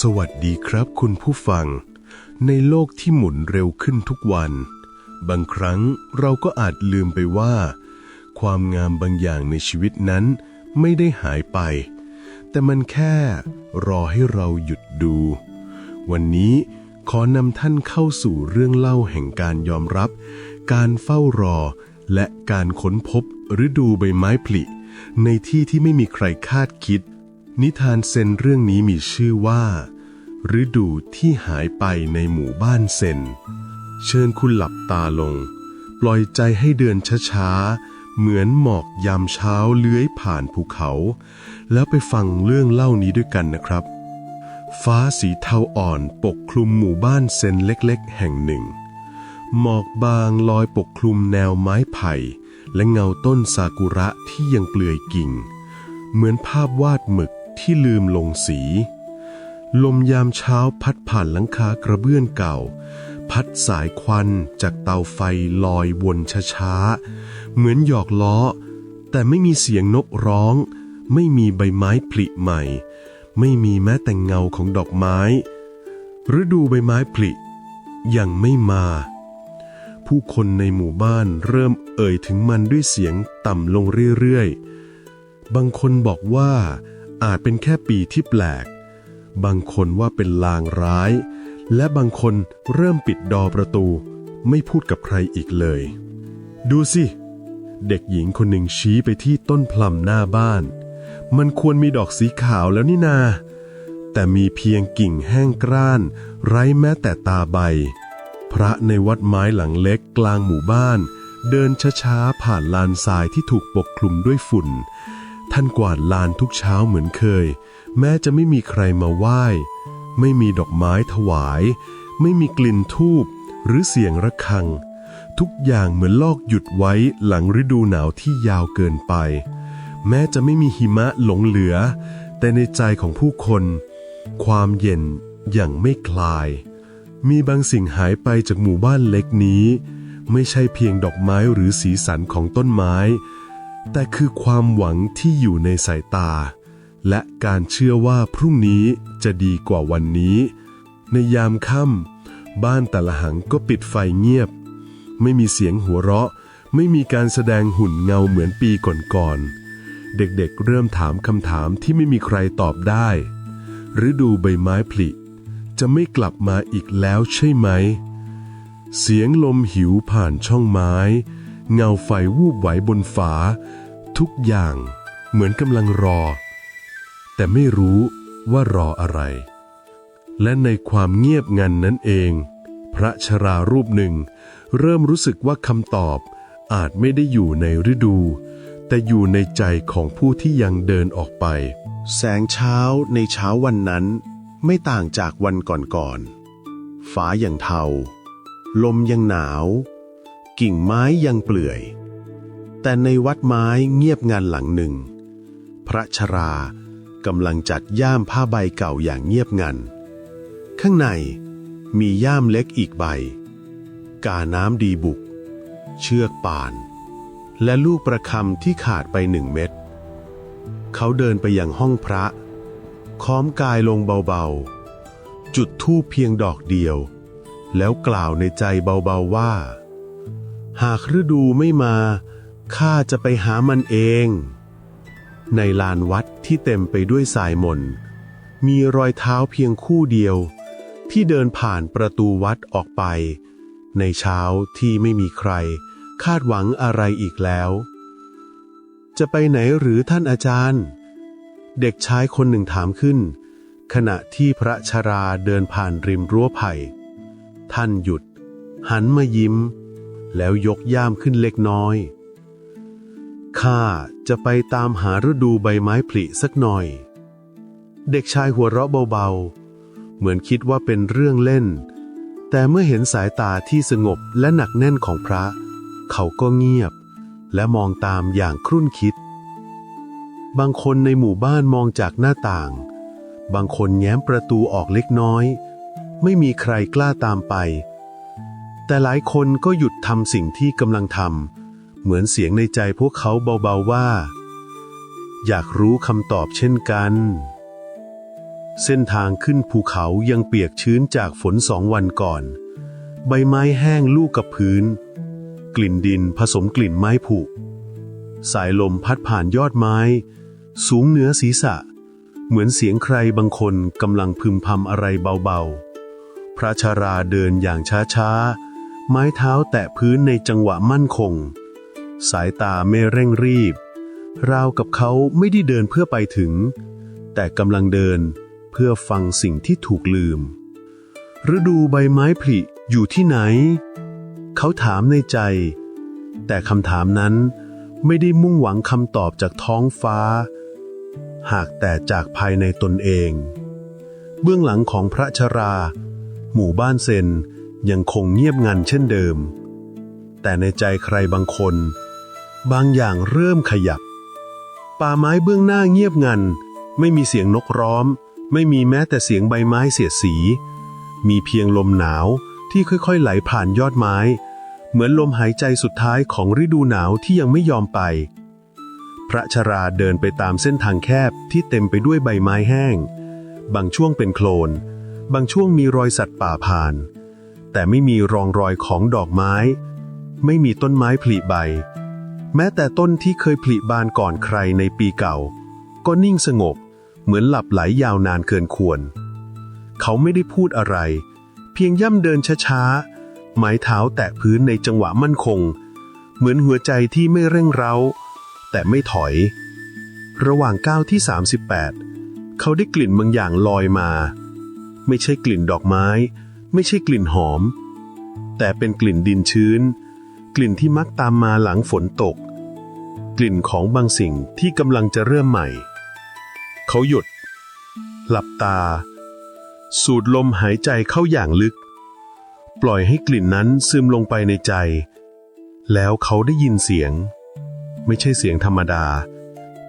สวัสดีครับคุณผู้ฟัง ในโลกที่หมุนเร็วขึ้นทุกวัน บางครั้งเราก็อาจลืมไปว่า ความงามบางอย่างในชีวิตนั้นไม่ได้หายไป แต่มันแค่รอให้เราหยุดดู วันนี้ขอนำท่านเข้าสู่เรื่องเล่าแห่งการยอมรับ การเฝ้ารอ และการค้นพบฤดูใบไม้ผลิในที่ที่ไม่มีใครคาดคิด นิทานเซนเรื่องนี้มีชื่อว่า ฤดูที่หายไปในหมู่บ้านเซน เชิญคุณหลับตาลง ปล่อยใจให้เดินช้าๆ เหมือนหมอกยามเช้าเลื้อยผ่านภูเขา แล้วไปฟังเรื่องเล่านี้ด้วยกันนะครับ ฟ้าสีเทาอ่อนปกคลุมหมู่บ้านเซนเล็กๆ แห่งหนึ่ง หมอกบางลอยปกคลุมแนวไม้ไผ่ และเงาต้นซากุระที่ยังเปลือยกิ่ง เหมือนภาพวาดหมึก ที่ลืมลงสี ลมยามเช้าพัดผ่านหลังคากระเบื้องเก่า พัดสายควันจากเตาไฟลอยวนช้าๆ เหมือนหยอกล้อ แต่ไม่มีเสียงนกร้อง ไม่มีใบไม้ผลิใหม่ ไม่มีแม้แต่เงาของดอกไม้ ฤดูใบไม้ผลิยังไม่มา ผู้คนในหมู่บ้านเริ่มเอ่ยถึงมันด้วยเสียงต่ำลงเรื่อยๆ บางคนบอกว่า อาจเป็นแค่ปีที่แปลก บางคนว่าเป็นลางร้าย และบางคนเริ่มปิดดอประตู ไม่พูดกับใครอีกเลย ดูสิ เด็กหญิงคนหนึ่งชี้ไปที่ต้นพลัมหน้าบ้าน มันควรมีดอกสีขาวแล้วนี่นา แต่มีเพียงกิ่งแห้งกร้าน ไร้แม้แต่ตาใบ พระในวัดไม้หลังเล็กกลางหมู่บ้านเดินช้าๆ ผ่านลานทรายที่ถูกปกคลุมด้วยฝุ่น ท่านกวาดลานทุกเช้าเหมือนเคย แม้จะไม่มีใครมาไหว้ ไม่มีดอกไม้ถวาย ไม่มีกลิ่นทูบหรือเสียงระฆัง ทุกอย่างเหมือนลอกหยุดไว้หลังฤดูหนาวที่ยาวเกินไป แม้จะไม่มีหิมะหลงเหลือ แต่ในใจของผู้คน ความเย็นย่างไม่คลาย มีบางสิ่งหายไปจากหมู่บ้านเล็กนี้ ไม่ใช่เพียงดอกไม้หรือสีสันของต้นไม้ แต่คือความหวังที่อยู่ในสายตา และการเชื่อว่าพรุ่งนี้จะดีกว่าวันนี้ ในยามค่ำบ้านแต่ละหังก็ปิดไฟเงียบ ไม่มีเสียงหัวเราะ ไม่มีการแสดงหุ่นเงาเหมือนปีก่อนๆเด็กๆเริ่มถามคำถามที่ไม่มีใครตอบได้ฤดูใบไม้ผลิ จะไม่กลับมาอีกแล้วใช่ไหม เสียงลมหิวผ่านช่องไม้ เงาไฟวูบไหวบนฝา ทุกอย่างเหมือนกำลังรอ แต่ไม่รู้ว่ารออะไร และในความเงียบงันนั้นเอง พระชรารูปหนึ่ง เริ่มรู้สึกว่าคำตอบอาจไม่ได้อยู่ในฤดู แต่อยู่ในใจของผู้ที่ยังเดินออกไป แสงเช้าในเช้าวันนั้นไม่ต่างจากวันก่อนๆ ฟ้ายังเทา ลมยังหนาว กิ่งไม้ยังเปลื่อย แต่ในวัดไม้เงียบงันหลังหนึ่ง พระชรากำลังจัดย่ามผ้าใบเก่าอย่างเงียบงัน ข้างในมีย่ามเล็กอีกใบ กาน้ำดีบุก เชือกป่าน และลูกประคำที่ขาดไปหนึ่งเม็ด เขาเดินไปยังห้องพระ ค้อมกายลงเบาๆ จุดธูปเพียงดอกเดียว แล้วกล่าวในใจเบาๆว่า หากฤดูไม่มา ข้าจะไปหามันเอง ในลานวัดที่เต็มไปด้วยสายมน มีรอยเท้าเพียงคู่เดียว ที่เดินผ่านประตูวัดออกไป ในเช้าที่ไม่มีใคร คาดหวังอะไรอีกแล้ว จะไปไหนหรือท่านอาจารย์ เด็กชายคนหนึ่งถามขึ้น ขณะที่พระชราเดินผ่านริมรั้วไผ่ ท่านหยุด หันมายิ้ม แล้วยกย่ามขึ้นเล็กน้อย ข้าจะไปตามหาฤดูใบไม้ผลิสักหน่อย เด็กชายหัวเราะเบาๆ เหมือนคิดว่าเป็นเรื่องเล่น แต่เมื่อเห็นสายตาที่สงบและหนักแน่นของพระ เขาก็เงียบ และมองตามอย่างครุ่นคิด บางคนในหมู่บ้านมองจากหน้าต่าง บางคนแง้มประตูออกเล็กน้อย ไม่มีใครกล้าตามไป แต่หลายคนก็หยุดทำสิ่งที่กำลังทำเหมือนเสียงในใจพวกเขาเบาๆว่า อยากรู้คำตอบเช่นกัน เส้นทางขึ้นภูเขายังเปียกชื้นจากฝนสองวันก่อน ใบไม้แห้งลูกกับพื้น กลิ่นดินผสมกลิ่นไม้ผุ สายลมพัดผ่านยอดไม้ สูงเหนือศีรษะ เหมือนเสียงใครบางคนกำลังพึมพำอะไรเบาๆพระชาราเดินอย่างช้าๆ ไม้เท้าแตะพื้นในจังหวะมั่นคง สายตาไม่เร่งรีบ ราวกับเขาไม่ได้เดินเพื่อไปถึง แต่กำลังเดินเพื่อฟังสิ่งที่ถูกลืม ฤดูใบไม้ผลิอยู่ที่ไหน เขาถามในใจ แต่คำถามนั้นไม่ได้มุ่งหวังคำตอบจากท้องฟ้า หากแต่จากภายในตนเอง เบื้องหลังของพระชรา หมู่บ้านเซน ยังคงเงียบงันเช่นเดิม แต่ในใจใครบางคน บางอย่างเริ่มขยับ ป่าไม้เบื้องหน้าเงียบงัน ไม่มีเสียงนกร้องไม่มีแม้แต่เสียงใบไม้เสียดสี มีเพียงลมหนาวที่ค่อยๆ ไหลผ่านยอดไม้ เหมือนลมหายใจสุดท้ายของฤดูหนาวที่ยังไม่ยอมไป พระชราเดินไปตามเส้นทางแคบที่เต็มไปด้วยใบไม้แห้ง บางช่วงเป็นโคลน บางช่วงมีรอยสัตว์ป่าผ่าน แต่ไม่มีรองรอยของดอกไม้ ไม่มีต้นไม้ผลิใบ แม้แต่ต้นที่เคยผลิบานก่อนใครในปีเก่า ก็นิ่งสงบ เหมือนหลับไหลยาวนานเกินควร เขาไม่ได้พูดอะไร เพียงย่ำเดินช้าๆ ไม้เท้าแตะพื้นในจังหวะมั่นคง เหมือนหัวใจที่ไม่เร่งเร้า แต่ไม่ถอย ระหว่างก้าวที่ 38 เขาได้กลิ่นบางอย่างลอยมา ไม่ใช่กลิ่นดอกไม้ ไม่ใช่กลิ่นหอม แต่เป็นกลิ่นดินชื้น กลิ่นที่มักตามมาหลังฝนตก กลิ่นของบางสิ่งที่กำลังจะเริ่มใหม่ เขาหยุด หลับตา สูดลมหายใจเข้าอย่างลึก ปล่อยให้กลิ่นนั้นซึมลงไปในใจ แล้วเขาได้ยินเสียง ไม่ใช่เสียงธรรมดา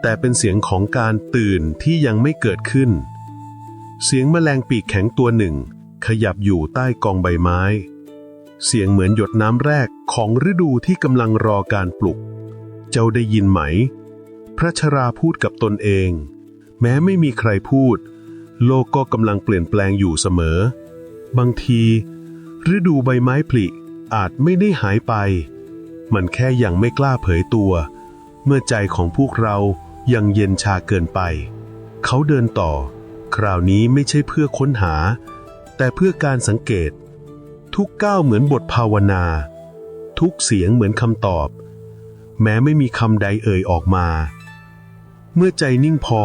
แต่เป็นเสียงของการตื่นที่ยังไม่เกิดขึ้นเสียงแมลงปีกแข็งตัวหนึ่ง ขยับอยู่ใต้กองใบไม้ เสียงเหมือนหยดน้ำแรกของฤดูที่กำลังรอการปลุก เจ้าได้ยินไหม พระชราพูดกับตนเอง แม้ไม่มีใครพูด โลกก็กำลังเปลี่ยนแปลงอยู่เสมอ บางที ฤดูใบไม้ผลิอาจไม่ได้หายไป มันแค่ยังไม่กล้าเผยตัว เมื่อใจของพวกเรายังเย็นชาเกินไป เขาเดินต่อ คราวนี้ไม่ใช่เพื่อค้นหา แต่เพื่อการสังเกต ทุกก้าวเหมือนบทภาวนา ทุกเสียงเหมือนคำตอบ แม้ไม่มีคำใดเอ่ยออกมา เมื่อใจนิ่งพอ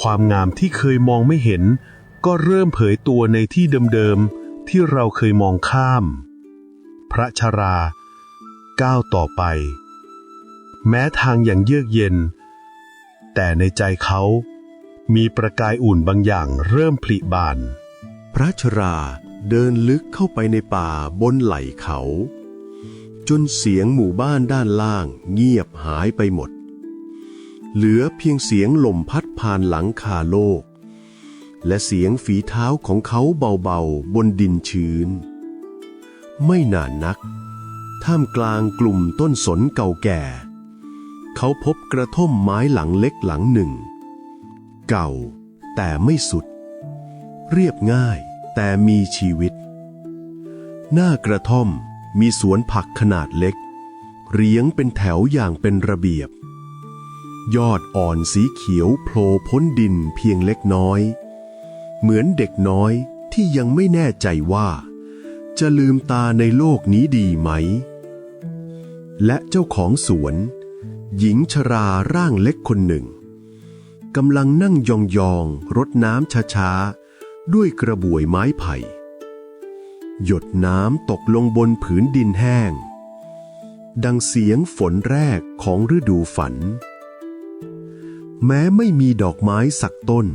ความงามที่เคยมองไม่เห็น ก็เริ่มเผยตัวในที่เดิมๆที่เราเคยมองข้าม พระชรา ก้าวต่อไป แม้ทางอย่างเยือกเย็น แต่ในใจเขามีประกายอุ่นบางอย่างเริ่มผลิบาน พระชราเดินลึกเข้าไปในป่าบนไหล่เขา จนเสียงหมู่บ้านด้านล่างเงียบหายไปหมด เหลือเพียงเสียงลมพัดผ่านหลังคาโลก และเสียงฝีเท้าของเขาเบาๆบนดินชื้น ไม่นานนัก ท่ามกลางกลุ่มต้นสนเก่าแก่ เขาพบกระท่อมไม้หลังเล็กหลังหนึ่ง เก่าแต่ไม่สุด เรียบง่าย แต่มีชีวิต หน้ากระท่อมมีสวนผักขนาดเล็ก เรียงเป็นแถวอย่างเป็นระเบียบ ยอดอ่อนสีเขียวโผล่พ้นดินเพียงเล็กน้อย เหมือนเด็กน้อยที่ยังไม่แน่ใจว่า จะลืมตาในโลกนี้ดีไหม และเจ้าของสวน หญิงชราร่างเล็กคนหนึ่งกำลังนั่งยองๆรดน้ำช้าๆ ด้วยกระบวยไม้ไผ่ หยดน้ำตกลงบนผืนดินแห้ง ดังเสียงฝนแรกของฤดูฝัน แม้ไม่มีดอกไม้สักต้น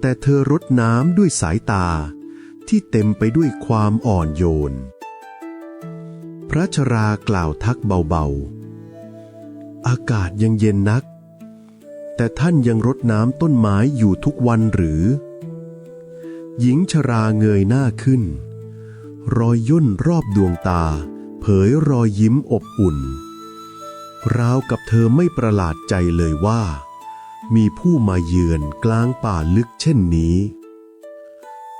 แต่เธอรดน้ำด้วยสายตาที่เต็มไปด้วยความอ่อนโยน พระชรากล่าวทักเบาๆ อากาศยังเย็นนัก แต่ท่านยังรดน้ำต้นไม้อยู่ทุกวันหรือ หญิงชราเงยหน้าขึ้น รอยย่นรอบดวงตา เผยรอยยิ้มอบอุ่น ราวกับเธอไม่ประหลาดใจเลยว่า มีผู้มาเยือนกลางป่าลึกเช่นนี้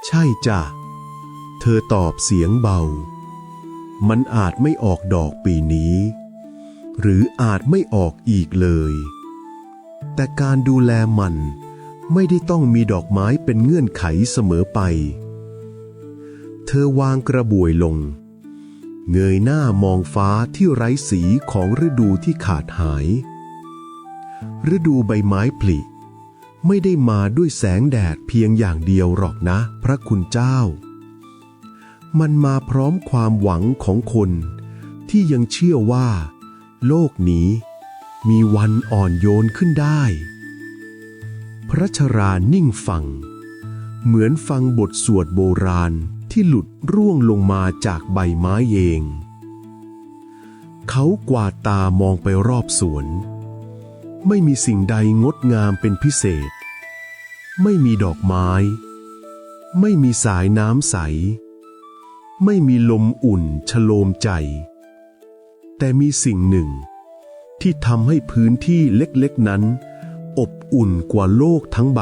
ใช่จ้ะ เธอตอบเสียงเบา มันอาจไม่ออกดอกปีนี้ หรืออาจไม่ออกอีกเลย แต่การดูแลมัน ไม่ได้ต้องมีดอกไม้เป็นเงื่อนไขเสมอไป เธอวางกระบวยลง เงยหน้ามองฟ้าที่ไร้สีของฤดูที่ขาดหาย ฤดูใบไม้ผลิ ไม่ได้มาด้วยแสงแดดเพียงอย่างเดียวหรอกนะ พระคุณเจ้า มันมาพร้อมความหวังของคนที่ยังเชื่อว่า โลกนี้มีวันอ่อนโยนขึ้นได้ พระชรานิ่งฟัง เหมือนฟังบทสวดโบราณที่หลุดร่วงลงมาจากใบไม้เอง เขากวาดตามองไปรอบสวน ไม่มีสิ่งใดงดงามเป็นพิเศษ ไม่มีดอกไม้ ไม่มีสายน้ำใส ไม่มีลมอุ่นชโลมใจ แต่มีสิ่งหนึ่งที่ทำให้พื้นที่เล็กๆนั้น อุ่นกว่าโลกทั้งใบ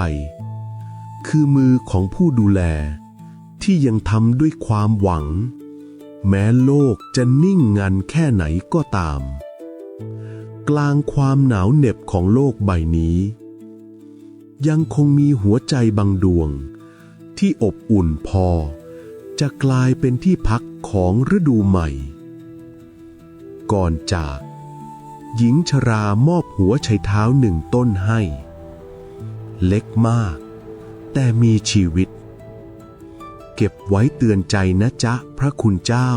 คือมือของผู้ดูแล ที่ยังทำด้วยความหวัง แม้โลกจะนิ่งงันแค่ไหนก็ตาม กลางความหนาวเหน็บของโลกใบนี้ ยังคงมีหัวใจบางดวง ที่อบอุ่นพอ จะกลายเป็นที่พักของฤดูใหม่ ก่อนจากหญิงชรามอบหัวไชเท้าหนึ่งต้นให้ เล็กมาก แต่มีชีวิต เก็บไว้เตือนใจนะจ๊ะพระคุณเจ้า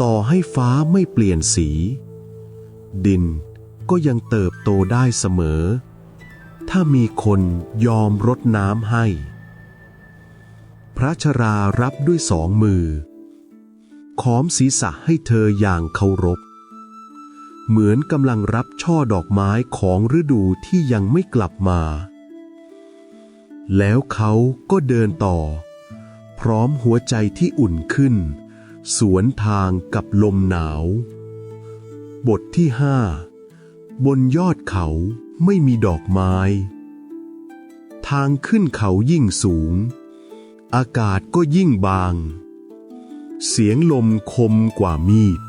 ต่อให้ฟ้าไม่เปลี่ยนสี ดินก็ยังเติบโตได้เสมอ ถ้ามีคนยอมรดน้ำให้ พระชรารับด้วยสองมือขอมศีรษะให้เธออย่างเคารพ เหมือนกำลังรับช่อดอกไม้ของฤดูที่ยังไม่กลับมา แล้วเขาก็เดินต่อ พร้อมหัวใจที่อุ่นขึ้น สวนทางกับลมหนาว บทที่ห้าบนยอดเขาไม่มีดอกไม้ ทางขึ้นเขายิ่งสูง อากาศก็ยิ่งบาง เสียงลมคมกว่ามีด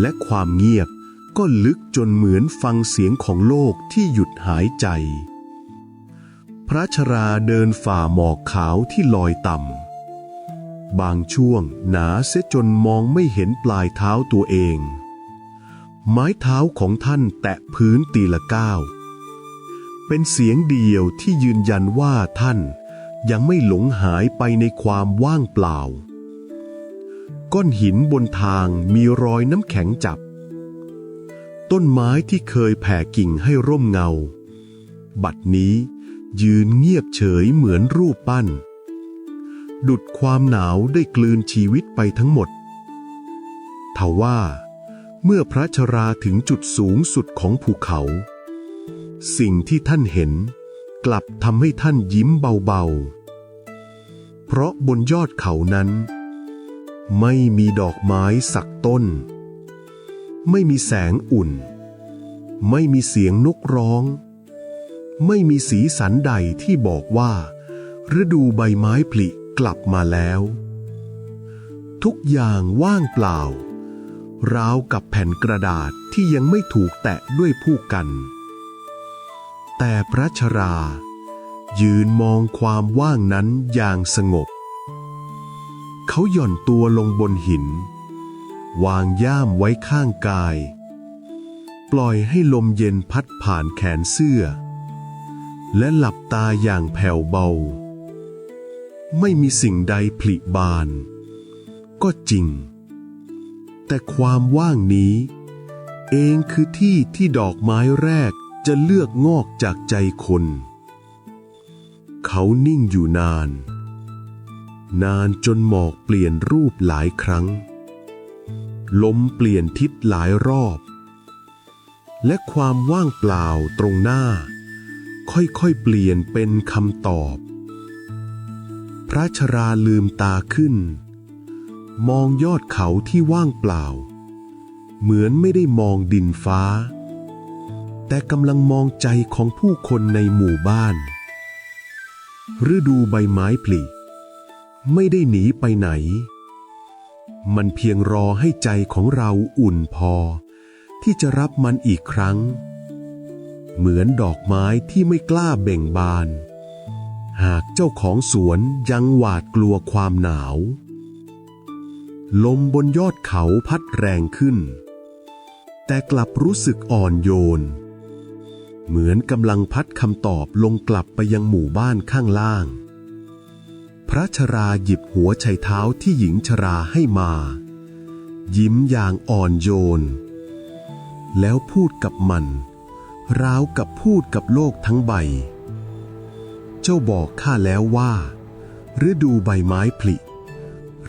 และความเงียบ ก็ลึกจนเหมือนฟังเสียงของโลกที่หยุดหายใจ พระชราเดินฝ่าหมอกขาวที่ลอยต่ำ บางช่วงหนาเสียจนมองไม่เห็นปลายเท้าตัวเอง ไม้เท้าของท่านแตะพื้นตีละก้าวเป็นเสียงเดียวที่ยืนยันว่าท่านยังไม่หลงหายไปในความว่างเปล่า ก้อนหินบนทางมีรอยน้ำแข็งจับ ต้นไม้ที่เคยแผ่กิ่งให้ร่มเงา บัดนี้ยืนเงียบเฉยเหมือนรูปปั้น ดุดความหนาวได้กลืนชีวิตไปทั้งหมดทว่าเมื่อพระชราถึงจุดสูงสุดของภูเขา สิ่งที่ท่านเห็นกลับทำให้ท่านยิ้มเบาๆ เพราะบนยอดเขานั้น ไม่มีดอกไม้สักต้น ไม่มีแสงอุ่น ไม่มีเสียงนกร้อง ไม่มีสีสันใดที่บอกว่า ฤดูใบไม้ผลิกลับมาแล้ว ทุกอย่างว่างเปล่า ราวกับแผ่นกระดาษที่ยังไม่ถูกแตะด้วยผู้กัน แต่พระชรา ยืนมองความว่างนั้นอย่างสงบ เขาหย่อนตัวลงบนหิน วางย่ามไว้ข้างกาย ปล่อยให้ลมเย็นพัดผ่านแขนเสื้อ และหลับตาอย่างแผ่วเบา ไม่มีสิ่งใดผลิบาน ก็จริง แต่ความว่างนี้ เองคือที่ที่ดอกไม้แรกจะเลือกงอกจากใจคน เขานิ่งอยู่นาน นานจนหมอกเปลี่ยนรูปหลายครั้ง ลมเปลี่ยนทิศหลายรอบ และความว่างเปล่าตรงหน้า ค่อยๆเปลี่ยนเป็นคำตอบ พระชราลืมตาขึ้น มองยอดเขาที่ว่างเปล่า เหมือนไม่ได้มองดินฟ้า แต่กำลังมองใจของผู้คนในหมู่บ้าน ฤดูใบไม้ผลิไม่ได้หนีไปไหน มันเพียงรอให้ใจของเราอุ่นพอ ที่จะรับมันอีกครั้ง เหมือนดอกไม้ที่ไม่กล้าเบ่งบาน หากเจ้าของสวนยังหวาดกลัวความหนาว ลมบนยอดเขาพัดแรงขึ้น แต่กลับรู้สึกอ่อนโยน เหมือนกำลังพัดคำตอบลงกลับไปยังหมู่บ้านข้างล่าง ระชราหยิบหัวไชเท้าที่หญิงชราให้มา ยิ้มอย่างอ่อนโยน แล้วพูดกับมัน ราวกับพูดกับโลกทั้งใบ เจ้าบอกข้าแล้วว่า ฤดูใบไม้ผลิ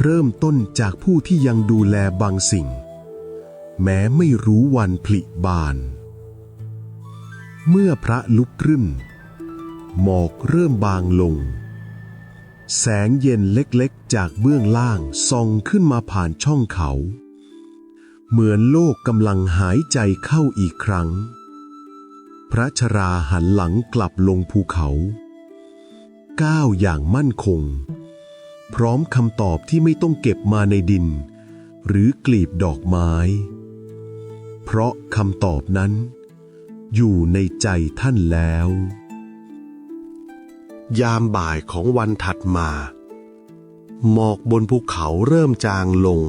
เริ่มต้นจากผู้ที่ยังดูแลบางสิ่ง แม้ไม่รู้วันผลิบาน เมื่อพระลุกขึ้นหมอกเริ่มบางลง แสงเย็นเล็กๆ จากเบื้องล่างส่องขึ้นมาผ่านช่องเขา เหมือนโลกกำลังหายใจเข้าอีกครั้ง พระชราหันหลังกลับลงภูเขา ก้าวอย่างมั่นคง พร้อมคำตอบที่ไม่ต้องเก็บมาในดิน หรือกลีบดอกไม้ เพราะคำตอบนั้น อยู่ในใจท่านแล้ว ยามบ่ายของวันถัดมา หมอกบนภูเขาเริ่มจางลง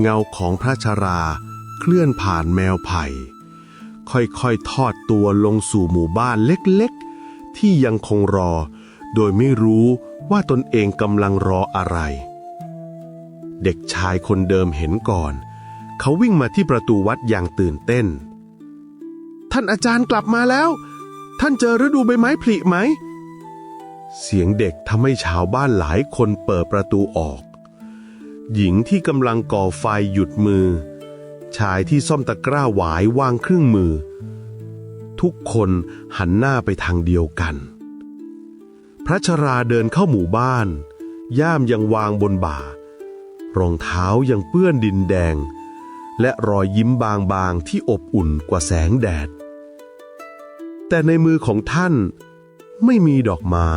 เงาของพระชราเคลื่อนผ่านแมวไผ่ ค่อยๆทอดตัวลงสู่หมู่บ้านเล็กๆ ที่ยังคงรอ โดยไม่รู้ว่าตนเองกำลังรออะไร เด็กชายคนเดิมเห็นก่อน เขาวิ่งมาที่ประตูวัดอย่างตื่นเต้น ท่านอาจารย์กลับมาแล้ว ท่านเจอฤดูใบไม้ผลิไหม เสียงเด็กทำให้ชาวบ้านหลายคนเปิดประตูออก หญิงที่กำลังก่อไฟหยุดมือ ชายที่ซ่อมตะกร้าหวายวางเครื่องมือ ทุกคนหันหน้าไปทางเดียวกัน พระชราเดินเข้าหมู่บ้าน ย่ามยังวางบนบ่า รองเท้ายังเปื้อนดินแดง และรอยยิ้มบางๆที่อบอุ่นกว่าแสงแดด แต่ในมือของท่าน ไม่มีดอกไม้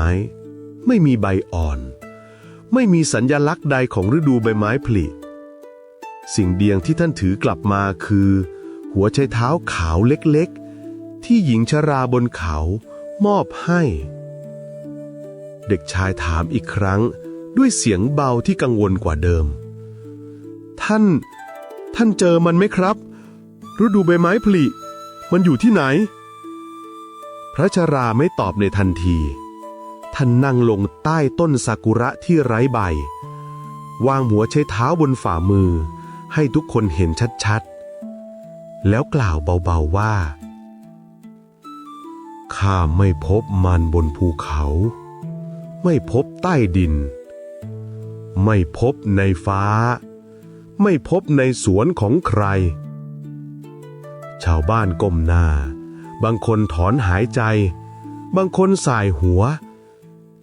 ไม่มีใบอ่อน ไม่มีสัญญลักษณ์ใดของฤดูใบไม้ผลิ สิ่งเดียงที่ท่านถือกลับมาคือ หัวไชเท้าขาวเล็กๆ ที่หญิงชราบนเขามอบให้ เด็กชายถามอีกครั้งด้วยเสียงเบาที่กังวลกว่าเดิม ท่าน ท่านเจอมันไหมครับ ฤดูใบไม้ผลิ มันอยู่ที่ไหน ระชราไม่ตอบในทันที ท่านนั่งลงใต้ต้นซากุระที่ไร้ใบ วางหัวใช้เท้าบนฝ่ามือ ให้ทุกคนเห็นชัดๆ แล้วกล่าวเบาๆว่า ข้าไม่พบมันบนภูเขา ไม่พบใต้ดิน ไม่พบในฟ้า ไม่พบในสวนของใคร ชาวบ้านก้มหน้า บางคนถอนหายใจ บางคนสายหัว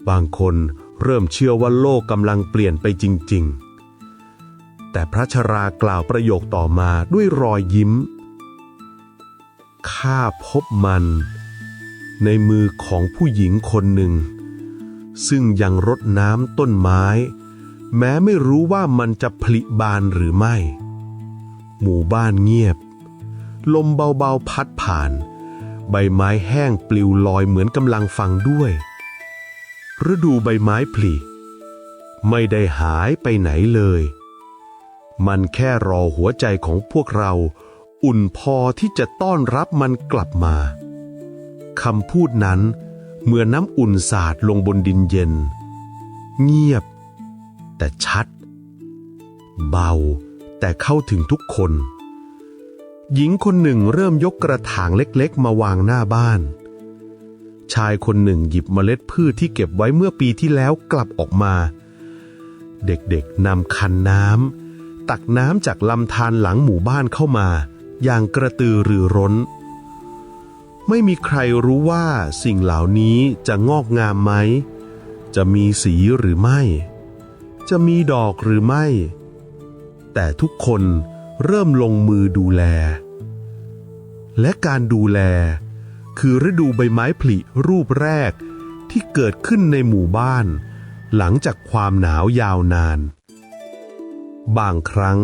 บางคนเริ่มเชื่อว่าโลกกำลังเปลี่ยนไปจริง ๆ แต่พระชรากล่าวประโยคต่อมาด้วยรอยยิ้ม ข้าพบมัน ในมือของผู้หญิงคนหนึ่ง ซึ่งยังรดน้ำต้นไม้ แม้ไม่รู้ว่ามันจะผลิบานหรือไม่ หมู่บ้านเงียบ ลมเบาๆพัดผ่าน ใบไม้แห้งปลิวลอยเหมือนกำลังฟังด้วย ฤดูใบไม้ผลิไม่ได้หายไปไหนเลย มันแค่รอหัวใจของพวกเรา อุ่นพอที่จะต้อนรับมันกลับมาคำพูดนั้นเหมือนน้ำอุ่นสาดลงบนดินเย็น เงียบ แต่ชัด เบาแต่เข้าถึงทุกคน หญิงคนหนึ่งเริ่มยกกระถางเล็กๆ มาวางหน้าบ้าน ชายคนหนึ่งหยิบเมล็ดพืชที่เก็บไว้เมื่อปีที่แล้วกลับออกมา เด็กๆนำคันน้ำตักน้ำจากลำธารหลังหมู่บ้านเข้ามา อย่างกระตือรือร้น ไม่มีใครรู้ว่าสิ่งเหล่านี้จะงอกงามไหม จะมีสีหรือไม่ จะมีดอกหรือไม่ แต่ทุกคน เริ่มลงมือดูแล และการดูแล คือฤดูใบไม้ผลิรูปแรกที่เกิดขึ้นในหมู่บ้าน หลังจากความหนาวยาวนาน บางครั้ง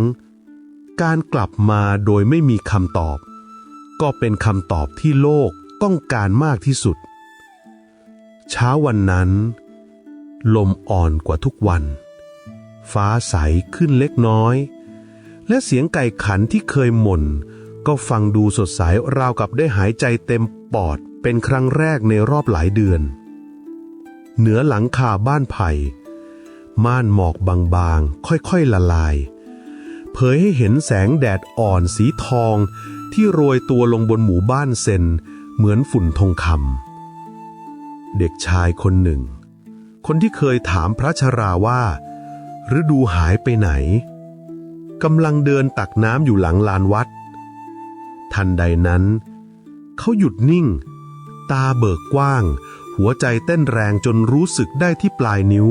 การกลับมาโดยไม่มีคำตอบ ก็เป็นคำตอบที่โลกต้องการมากที่สุด เช้าวันนั้น ลมอ่อนกว่าทุกวัน ฟ้าใสขึ้นเล็กน้อย และเสียงไก่ขันที่เคยหม่น ก็ฟังดูสดใสราวกับได้หายใจเต็มปอดเป็นครั้งแรกในรอบหลายเดือน เหนือหลังคาบ้านไผ่ ม่านหมอกบางๆ ค่อยๆละลาย เผยให้เห็นแสงแดดอ่อนสีทองที่โรยตัวลงบนหมู่บ้านเซนเหมือนฝุ่นทองคำเด็กชายคนหนึ่ง คนที่เคยถามพระชราว่าฤดูหายไปไหน กำลังเดินตักน้ำอยู่หลังลานวัด ทันใดนั้น เขาหยุดนิ่ง ตาเบิกกว้าง หัวใจเต้นแรงจนรู้สึกได้ที่ปลายนิ้ว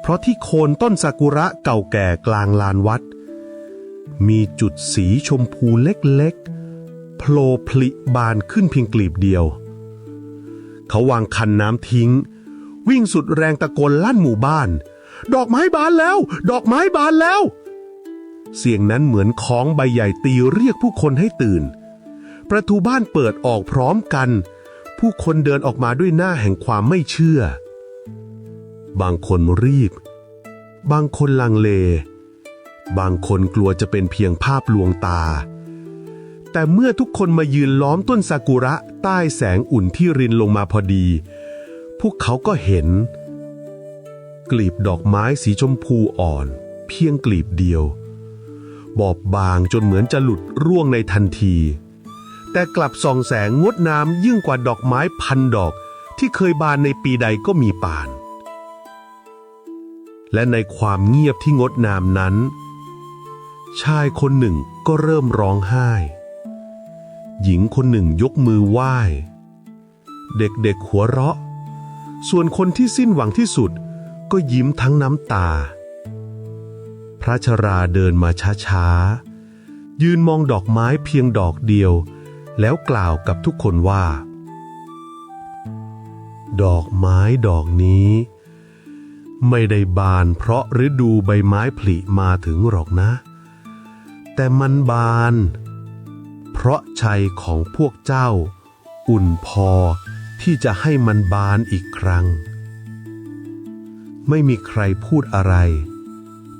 เพราะที่โคนต้นซากุระเก่าแก่กลางลานวัด มีจุดสีชมพูเล็กๆโผล่พลิบานขึ้นเพียงกลีบเดียว เขาวางคันน้ำทิ้ง วิ่งสุดแรงตะโกนลั่นหมู่บ้าน ดอกไม้บานแล้ว ดอกไม้บานแล้ว เสียงนั้นเหมือนค้องใบใหญ่ตีเรียกผู้คนให้ตื่น ประตูบ้านเปิดออกพร้อมกัน ผู้คนเดินออกมาด้วยหน้าแห่งความไม่เชื่อ บางคนรีบ บางคนลังเล บางคนกลัวจะเป็นเพียงภาพลวงตา แต่เมื่อทุกคนมายืนล้อมต้นซากุระใต้แสงอุ่นที่รินลงมาพอดี พวกเขาก็เห็น กลีบดอกไม้สีชมพูอ่อน เพียงกลีบเดียว บอบบางจนเหมือนจะหลุดร่วงในทันที แต่กลับส่องแสงงดงามยิ่งกว่าดอกไม้พันดอกที่เคยบานในปีใดก็มีป่าน และในความเงียบที่งดงามนั้น ชายคนหนึ่งก็เริ่มร้องไห้ หญิงคนหนึ่งยกมือไหว้ เด็กๆหัวเราะ ส่วนคนที่สิ้นหวังที่สุดก็ยิ้มทั้งน้ำตา พระชราเดินมาช้าๆ ยืนมองดอกไม้เพียงดอกเดียว แล้วกล่าวกับทุกคนว่า ดอกไม้ดอกนี้ ไม่ได้บานเพราะฤดูใบไม้ผลิมาถึงหรอกนะ แต่มันบาน เพราะชัยของพวกเจ้า อุ่นพอที่จะให้มันบานอีกครั้ง ไม่มีใครพูดอะไร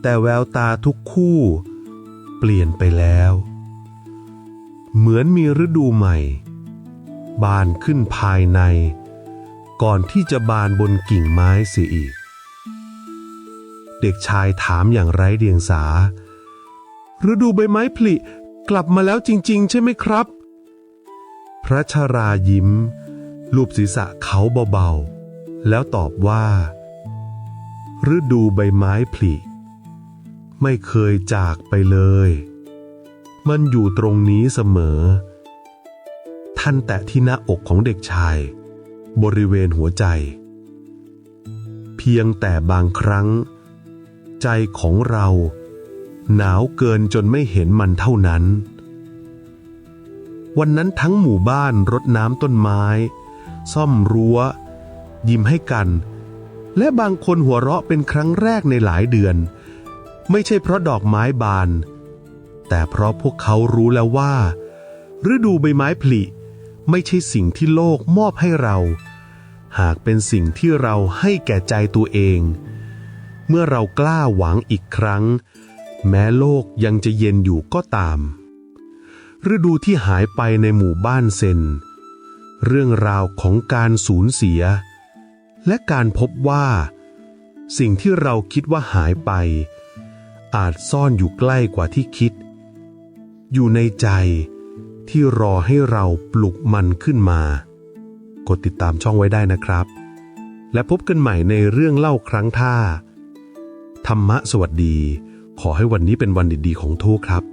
แต่แววตาทุกคู่ เปลี่ยนไปแล้ว เหมือนมีฤดูใหม่ บานขึ้นภายใน ก่อนที่จะบานบนกิ่งไม้เสียอีก เด็กชายถามอย่างไร้เดียงสา ฤดูใบไม้ผลิกลับมาแล้วจริง ๆ ใช่ไหมครับ พระชรายิ้ม ลูบศีรษะเขาเบาๆ แล้วตอบว่า ฤดูใบไม้ผลิ ไม่เคยจากไปเลย มันอยู่ตรงนี้เสมอ ท่านแตะที่หน้าอกของเด็กชาย บริเวณหัวใจ เพียงแต่บางครั้ง ใจของเรา หนาวเกินจนไม่เห็นมันเท่านั้น วันนั้นทั้งหมู่บ้านรดน้ำต้นไม้ ซ่อมรั้ว ยิ้มให้กัน และบางคนหัวเราะเป็นครั้งแรกในหลายเดือน ไม่ใช่เพราะดอกไม้บาน แต่เพราะพวกเขารู้แล้วว่า ฤดูใบไม้ผลิไม่ใช่สิ่งที่โลกมอบให้เรา หากเป็นสิ่งที่เราให้แก่ใจตัวเอง เมื่อเรากล้าหวังอีกครั้ง แม้โลกยังจะเย็นอยู่ก็ตาม ฤดูที่หายไปในหมู่บ้านเซน เรื่องราวของการสูญเสีย และการพบว่า สิ่งที่เราคิดว่าหายไป อาจซ่อนอยู่ใกล้กว่าที่คิด อยู่ในใจที่รอให้เราปลุกมันขึ้นมา กดติดตามช่องไว้ได้นะครับ และพบกันใหม่ในเรื่องเล่าครั้งท่า ธรรมะสวัสดี ขอให้วันนี้เป็นวันดีๆของทุกครับ